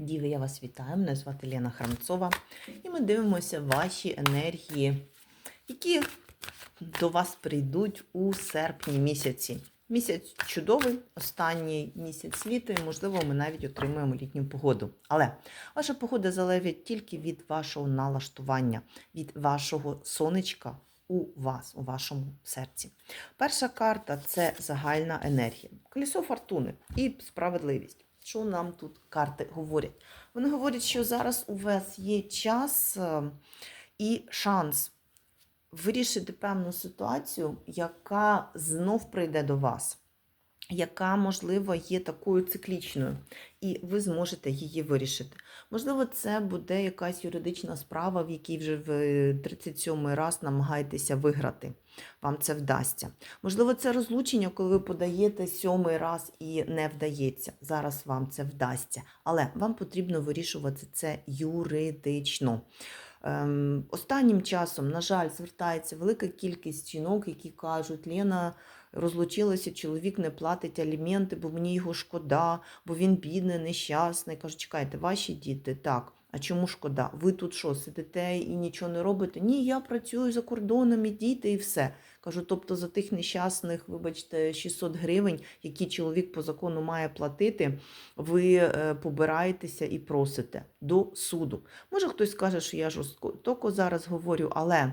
Діви, я вас вітаю. Мене звати Лена Храмцова. І ми дивимося ваші енергії, які до вас прийдуть у серпні місяці. Місяць чудовий, останній місяць літа, і, можливо, ми навіть отримаємо літню погоду. Але ваша погода залежить тільки від вашого налаштування, від вашого сонечка у вас, у вашому серці. Перша карта це загальна енергія. Колесо фортуни і справедливість. Що нам тут карти говорять? Вони говорять, що зараз у вас є час е, і шанс вирішити певну ситуацію, яка знов прийде до вас, яка, можливо, є такою циклічною, і ви зможете її вирішити. Можливо, це буде якась юридична справа, в якій вже в 37-й раз намагаєтеся виграти. Вам це вдасться. Можливо, це розлучення, коли ви подаєте сьомий раз і не вдається. Зараз вам це вдасться. Але вам потрібно вирішувати це юридично. Ем, останнім часом, на жаль, звертається велика кількість жінок, які кажуть, Лена розлучилася, чоловік не платить аліменти, бо мені його шкода, бо він бідний, нещасний. Кажу, чекайте, ваші діти, так. А чому шкода? Ви тут що, сидите і нічого не робите? Ні, я працюю за кордоном, і діти, і все. Кажу, тобто за тих нещасних, вибачте, 600 гривень, які чоловік по закону має платити, ви е, побираєтеся і просите до суду. Може, хтось скаже, що я жорстоко зараз говорю, але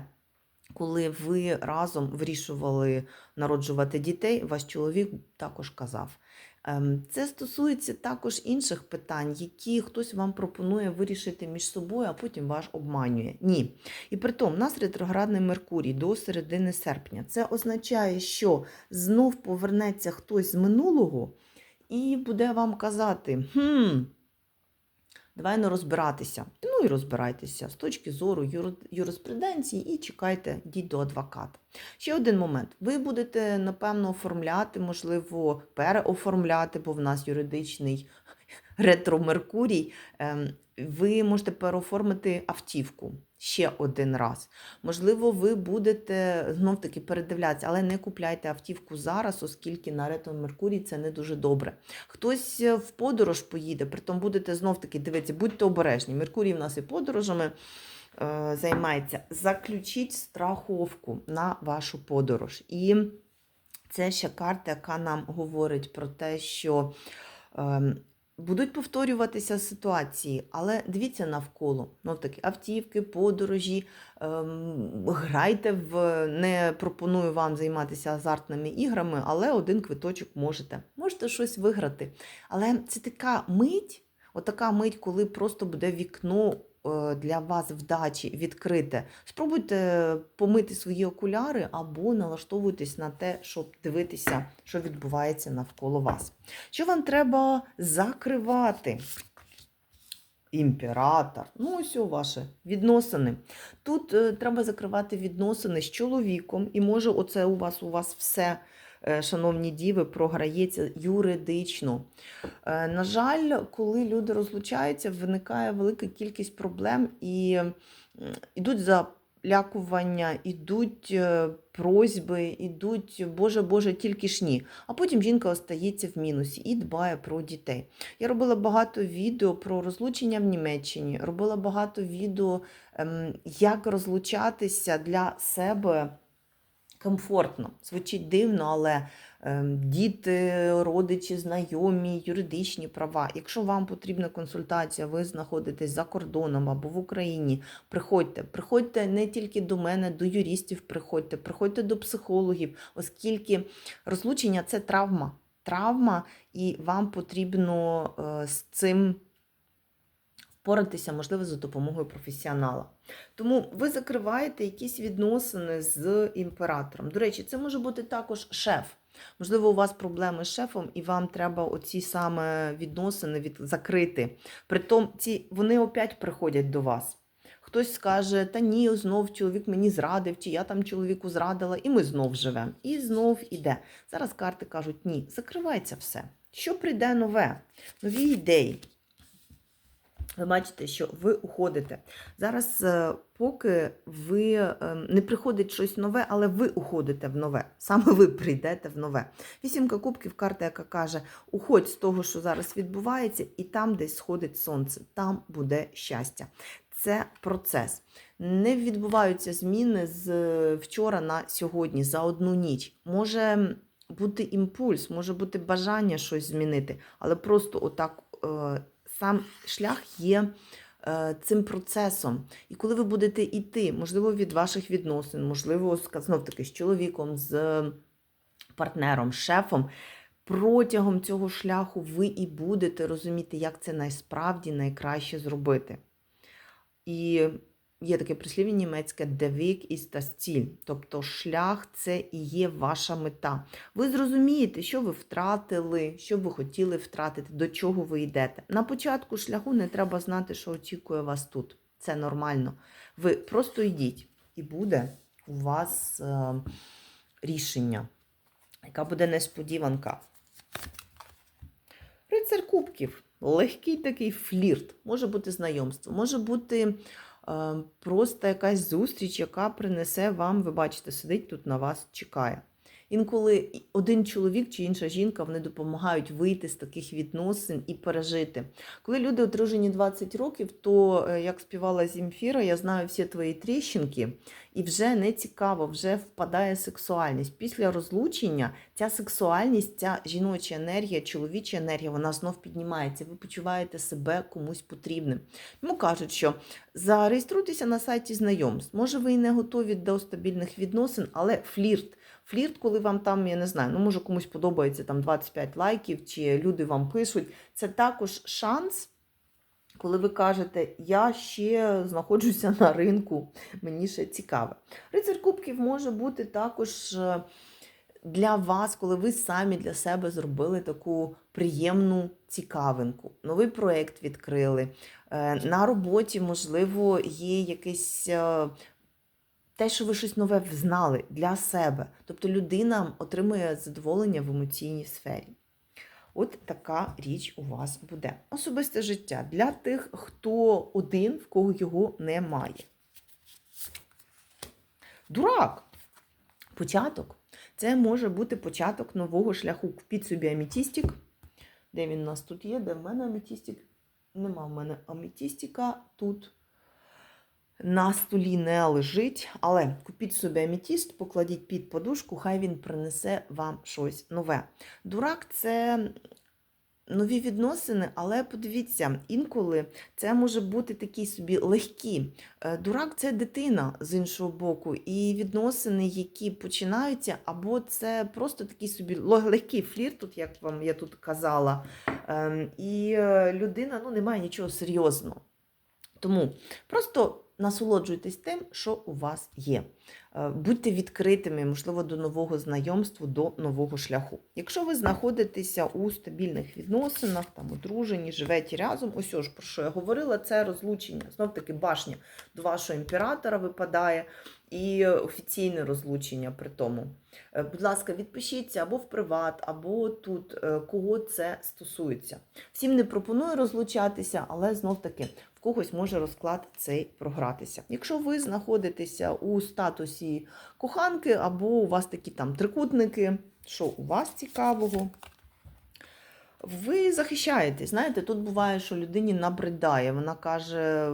коли ви разом вирішували народжувати дітей, ваш чоловік також казав. Ем, Це стосується також інших питань, які хтось вам пропонує вирішити між собою, а потім вас обманює. Ні. І при тому, в нас ретроградний Меркурій до середини серпня. Це означає, що знов повернеться хтось з минулого і буде вам казати: хм. Давай ну, розбиратися. Ну і розбирайтеся з точки зору юри- юриспруденції і чекайте, йдіть до адвоката. Ще один момент. Ви будете, напевно, оформляти, можливо, переоформляти, бо в нас юридичний ретро-меркурій. Ем, Ви можете переоформити автівку ще один раз. Можливо, ви будете знов-таки передивлятися, але не купляйте автівку зараз, оскільки на ретро-меркурій це не дуже добре. Хтось е, в подорож поїде, притом будете знов-таки дивитися, будьте обережні. Меркурій в нас і подорожами е, займається. Заключіть страховку на вашу подорож. І це ще карта, яка нам говорить про те, що ем, будуть повторюватися ситуації, але дивіться навколо. Ну, такі автівки, подорожі, ем, грайте в не пропоную вам займатися азартними іграми, але один квиточок можете. Можете щось виграти. Але це така мить, отака мить, коли просто буде вікно для вас вдачі відкрите. Спробуйте помити свої окуляри або налаштовуйтесь на те, щоб дивитися, що відбувається навколо вас. Що вам треба закривати? Імператор. Ну, ось у ваші відносини. Тут е, треба закривати відносини з чоловіком, і може, оце у вас у вас все, е, шановні діви, програється юридично. Е, на жаль, коли люди розлучаються, виникає велика кількість проблем і м, ідуть залякування, ідуть е, просьби, ідуть, Боже, Боже, тільки ж ні. А потім жінка остається в мінусі і дбає про дітей. Я робила багато відео про розлучення в Німеччині, робила багато відео, ем, як розлучатися для себе комфортно. Звучить дивно, але ем, діти, родичі, знайомі, юридичні права. Якщо вам потрібна консультація, ви знаходитесь за кордоном або в Україні, приходьте. Приходьте не тільки до мене, до юристів приходьте, приходьте до психологів, оскільки розлучення це травма. Травма, і вам потрібно е, з цим впоратися, можливо, за допомогою професіонала. Тому ви закриваєте якісь відносини з імператором. До речі, це може бути також шеф. Можливо, у вас проблеми з шефом, і вам треба оці саме відносини від... закрити. Притом ці вони опять приходять до вас. Хтось скаже, та ні, знов чоловік мені зрадив, чи я там чоловіку зрадила, і ми знов живемо. І знов іде. Зараз карти кажуть, ні, закривається все. Що прийде нове? Нові ідеї. Ви бачите, що ви уходите. Зараз, е, поки ви е, не приходить щось нове, але ви уходите в нове. Саме ви прийдете в нове. Вісімка кубків карта, яка каже: уходь з того, що зараз відбувається, і там десь сходить сонце, там буде щастя. Це процес. Не відбуваються зміни з е, вчора на сьогодні за одну ніч. Може бути імпульс, може бути бажання щось змінити, але просто отак. Сам шлях є е, цим процесом. І коли ви будете йти, можливо, від ваших відносин, можливо, знов таки з чоловіком, з партнером, з шефом, протягом цього шляху ви і будете розуміти, як це насправді найкраще зробити. І є таке прислів'я німецьке «Der Weg ist das Ziel», тобто шлях це і є ваша мета. Ви зрозумієте, що ви втратили, що ви хотіли втратити, до чого ви йдете. На початку шляху не треба знати, що очікує вас тут. Це нормально. Ви просто йдіть, і буде у вас е, рішення, яка буде несподіванка. Рицар кубків. Легкий такий флірт. Може бути знайомство, може бути просто якась зустріч, яка принесе вам, ви бачите, сидить тут на вас, чекає. Інколи один чоловік чи інша жінка вони допомагають вийти з таких відносин і пережити. Коли люди одружені 20 років, то, е, як співала Зімфіра, я знаю всі твої тріщинки, і вже не цікаво, вже впадає сексуальність. Після розлучення ця сексуальність, ця жіноча енергія, чоловіча енергія, вона знов піднімається. Ви почуваєте себе комусь потрібним. Йому кажуть, що зареєструйтеся на сайті знайомств. Може, ви і не готові до стабільних відносин, але флірт. Флірт, коли вам там, я не знаю, ну може комусь подобається там 25 лайків, чи люди вам пишуть, це також шанс, коли ви кажете, я ще знаходжуся на ринку, мені ще цікаве. Рицар Кубків може бути також е, для вас, коли ви самі для себе зробили таку приємну цікавинку, новий проєкт відкрили. Е, На роботі, можливо, є якийсь. Те, що ви щось нове взнали для себе. Тобто людина отримує задоволення в емоційній сфері. От така річ у вас буде. Особисте життя для тих, хто один, в кого його немає. Дурак. Початок. Це може бути початок нового шляху. Купіть собі амітістик. Де він у нас тут є? Де в мене амітістик? Нема в мене амітістика тут на столі не лежить, але купіть собі амітіст, покладіть під подушку, хай він принесе вам щось нове. Дурак це нові відносини, але подивіться, інколи це може бути такі собі легкі. Е, Дурак це дитина з іншого боку, і відносини, які починаються, або це просто такий собі легкий флірт, тут, як вам я тут казала. Ем, І е, людина ну, не має нічого серйозного. Тому просто насолоджуйтесь тим, що у вас є. Е, Будьте відкритими, можливо, до нового знайомства, до нового шляху. Якщо ви знаходитеся у стабільних відносинах, там одружені, живете разом, ось ж про що я говорила, це розлучення. Знов таки башня до вашого імператора випадає і офіційне розлучення при тому. Е, Будь ласка, відпишіться або в приват, або тут, е, кого це стосується. Всім не пропоную розлучатися, але знов таки в когось може розклад цей програтися. Якщо ви знаходитеся у статусі коханки, або у вас такі там трикутники, що у вас цікавого, ви захищаєтесь. Знаєте, тут буває, що людині набридає. Вона каже: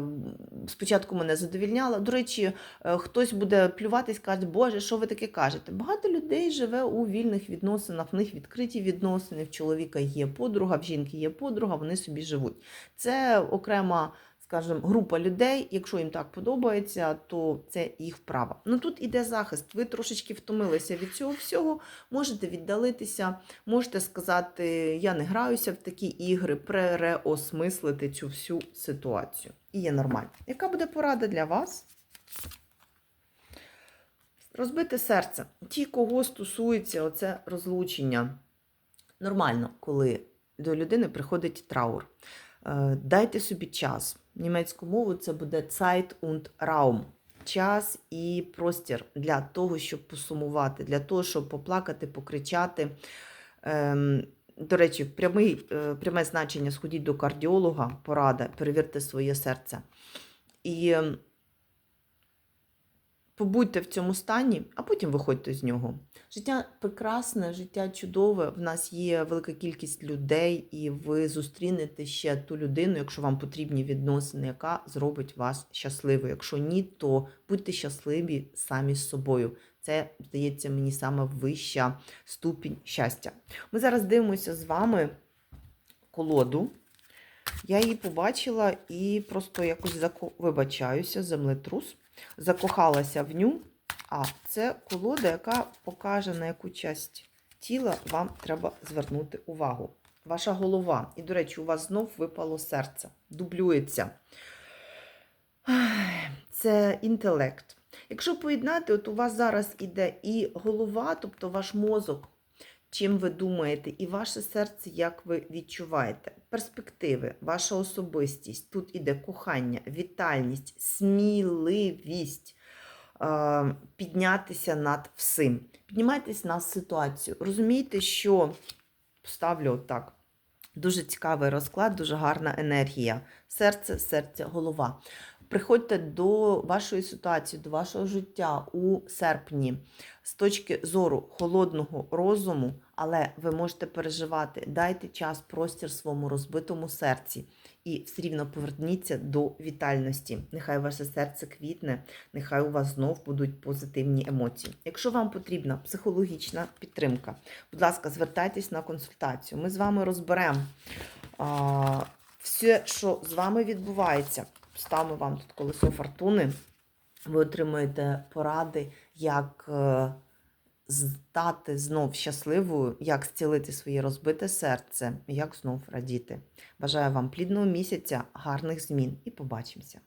спочатку мене задовільняла. До речі, е, хтось буде плюватись, каже, Боже, що ви таке кажете? Багато людей живе у вільних відносинах, в них відкриті відносини. В чоловіка є подруга, в жінки є подруга, вони собі живуть. Це окрема. Скажімо, група людей, якщо їм так подобається, то це їх право. Ну тут іде захист. Ви трошечки втомилися від цього всього, можете віддалитися, можете сказати, я не граюся в такі ігри, переосмислити цю всю ситуацію. І є нормально. Яка буде порада для вас? Розбите серце. Ті, кого стосується оце розлучення. Нормально, коли до людини приходить траур. Е, Дайте собі час. Німецьку мову це буде Zeit und Raum. Час і простір для того, щоб посумувати, для того, щоб поплакати, покричати. Ем, До речі, прямий, е, пряме значення сходіть до кардіолога, порада, перевірте своє серце. І ем, побудьте в цьому стані, а потім виходьте з нього. Життя прекрасне, життя чудове. В нас є велика кількість людей, і ви зустрінете ще ту людину, якщо вам потрібні відносини, яка зробить вас щасливою. Якщо ні, то будьте щасливі самі з собою. Це здається мені саме вища ступінь щастя. Ми зараз дивимося з вами колоду. Я її побачила і просто якось вибачаюся, землетрус, закохалася в ню. А це колода, яка покаже, на яку часть тіла вам треба звернути увагу. Ваша голова. І, до речі, у вас знов випало серце, дублюється. Це інтелект. Якщо поєднати, от у вас зараз іде і голова, тобто ваш мозок, чим ви думаєте, і ваше серце, як ви відчуваєте. Перспективи, ваша особистість. Тут іде кохання, вітальність, сміливість. Піднятися над всім. Піднімайтесь на ситуацію. Розумієте, що ставлю отак. Дуже цікавий розклад, дуже гарна енергія. Серце, серце, голова. Приходьте до вашої ситуації, до вашого життя у серпні з точки зору холодного розуму, але ви можете переживати. Дайте час, простір своєму розбитому серці і все рівно поверніться до вітальності. Нехай ваше серце квітне, нехай у вас знов будуть позитивні емоції. Якщо вам потрібна психологічна підтримка, будь ласка, звертайтесь на консультацію. Ми з вами розберемо все, що з вами відбувається. Ставимо вам тут колесо фортуни. Ви отримаєте поради, як е, стати знов щасливою, як зцілити своє розбите серце, як знов радіти. Бажаю вам плідного місяця, гарних змін і побачимося!